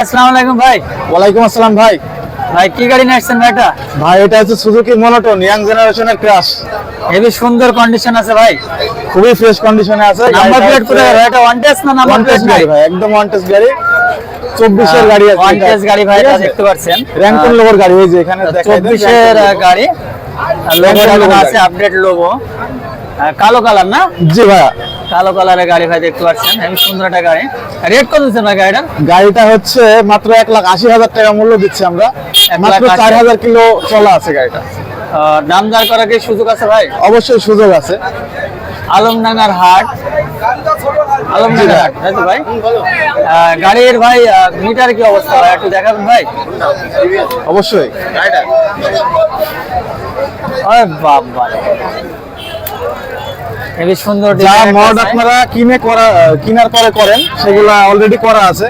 আসসালামু আলাইকুম ভাই। ওয়ালাইকুম আসসালাম ভাই। ভাই কি গাড়ি নিয়ে আসছেন ভাইটা? ভাই এটা হচ্ছে সুজুকি মনোটন ইয়াং জেনারেশনের ক্রাশ হেভি সুন্দর কন্ডিশন আছে ভাই। খুবই ফ্রেশ কন্ডিশনে আছে। নাম্বার প্লেট কোথায়? এটা ওয়ান টেস্ট না নাম্বার টেস্ট গাড়ি ভাই? একদম ওয়ান টেস্ট গাড়ি। চব্বিশের গাড়ি আছে। ওয়ান টেস্ট গাড়ি ভাই এটা দেখতে পাচ্ছেন। র্যাঙ্কন লোগোর গাড়ি এই যে এখানে logo। গাড়ি লোগো আছে আপডেট লোগো কালো কালার না? জি ভাইয়া। কালো কালারের গাড়ি ভাই দেখতে পাচ্ছেন। হেভি সুন্দর একটা গাড়ি। রেট কত দিচ্ছেন ভাই গাড়িটা? গাড়িটা হচ্ছে মাত্র এক লাখ আশি হাজার টাকা মূল্য দিচ্ছি আমরা। মাত্র চার হাজার কিলো চলা আছে গাড়িটা। দাম দর করার কি সুযোগ আছে ভাই? অবশ্যই সুযোগ আছে। আলমডাঙ্গার হাট। আলমডাঙ্গার হাট তাই তো ভাই? গাড়ির ভাই মিটার কি অবস্থা ভাই? একটু দেখাবেন ভাই? অবশ্যই। আরে বাবা। হেবি সুন্দর যা মড আপনারা কিনে করা কিনার পরে করেন সেগুলা অলরেডি করা আছে।